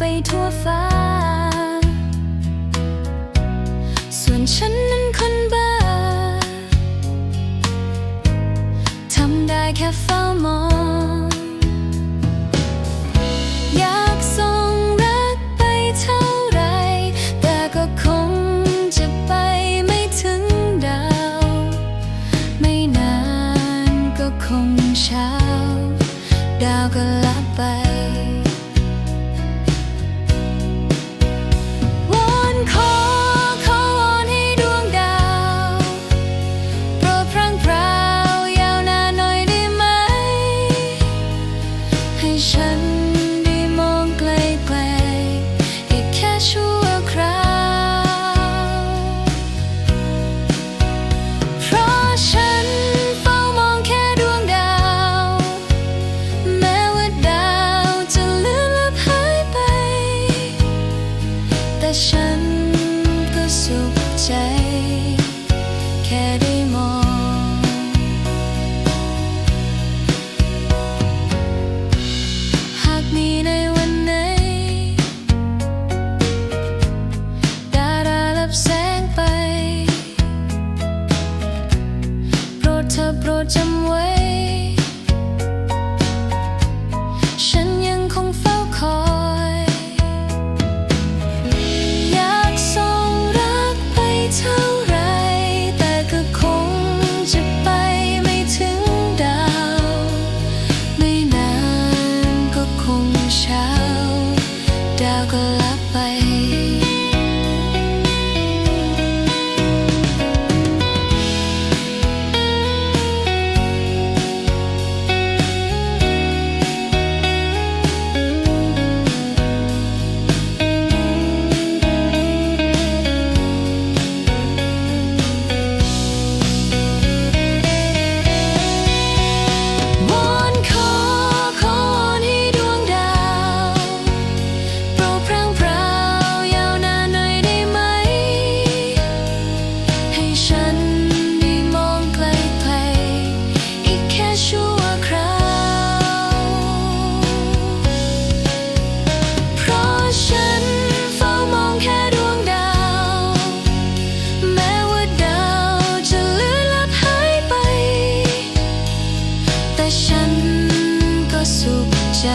ไปทั่วฟ้า ส่วนฉันนั้นคนบ้า ทำได้แค่เฝ้ามอง อยากส่งรักไปเท่าไร แต่ก็คงจะไปไม่ถึงดาว ไม่นานก็คงเช้า ดาวก็ลับไป 沉 ฉันยังคงเฝ้าคอย อยากส่งรักไปเท่าไร แต่ก็คงจะไปไม่ถึงดาว ไม่นานก็คงเช้า ดาวก็ลับไป แต่ฉันก็สุขใจ